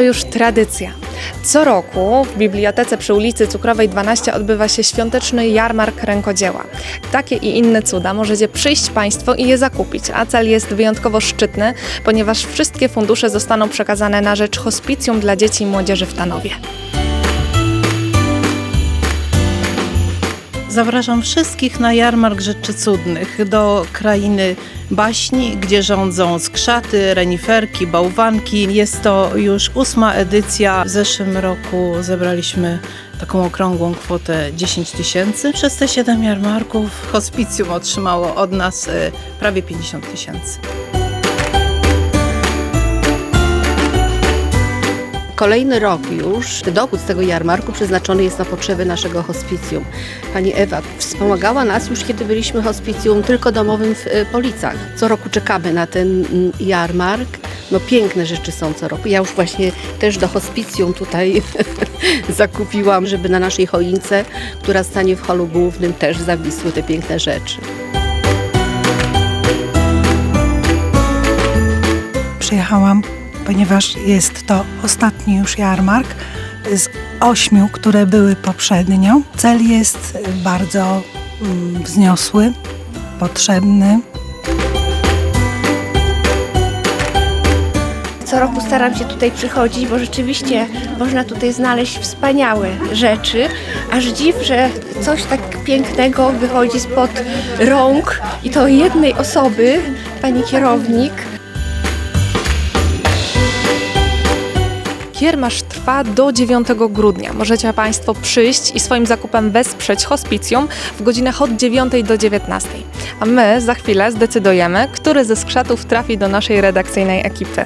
już tradycja. Co roku w bibliotece przy ulicy Cukrowej 12 odbywa się świąteczny jarmark rękodzieła. Takie i inne cuda możecie przyjść Państwo i je zakupić, a cel jest wyjątkowo szczytny, ponieważ wszystkie fundusze zostaną przekazane na rzecz hospicjum dla dzieci i młodzieży w Tanowie. Zapraszam wszystkich na jarmark Rzeczy Cudnych do krainy baśni, gdzie rządzą skrzaty, reniferki, bałwanki. Jest to już ósma edycja. W zeszłym roku zebraliśmy taką okrągłą kwotę 10 tysięcy. Przez te 7 jarmarków hospicjum otrzymało od nas e, prawie 50 tysięcy. Kolejny rok już dochód z tego jarmarku przeznaczony jest na potrzeby naszego hospicjum. Pani Ewa wspomagała nas już, kiedy byliśmy hospicjum tylko domowym w e, Policach. Co roku czekamy na ten mm, jarmark. No piękne rzeczy są co roku. Ja już właśnie też do hospicjum tutaj zakupiłam, żeby na naszej choince, która stanie w holu głównym, też zawisły te piękne rzeczy. Przyjechałam, ponieważ jest to ostatni już jarmark z ośmiu, które były poprzednio. Cel jest bardzo mm, wzniosły, potrzebny. Co roku staram się tutaj przychodzić, bo rzeczywiście można tutaj znaleźć wspaniałe rzeczy. Aż dziw, że coś tak pięknego wychodzi spod rąk i to jednej osoby, pani kierownik. Kiermasz trwa do 9 grudnia. Możecie Państwo przyjść i swoim zakupem wesprzeć hospicjum w godzinach od 9 do 19. A my za chwilę zdecydujemy, który ze skrzatów trafi do naszej redakcyjnej ekipy.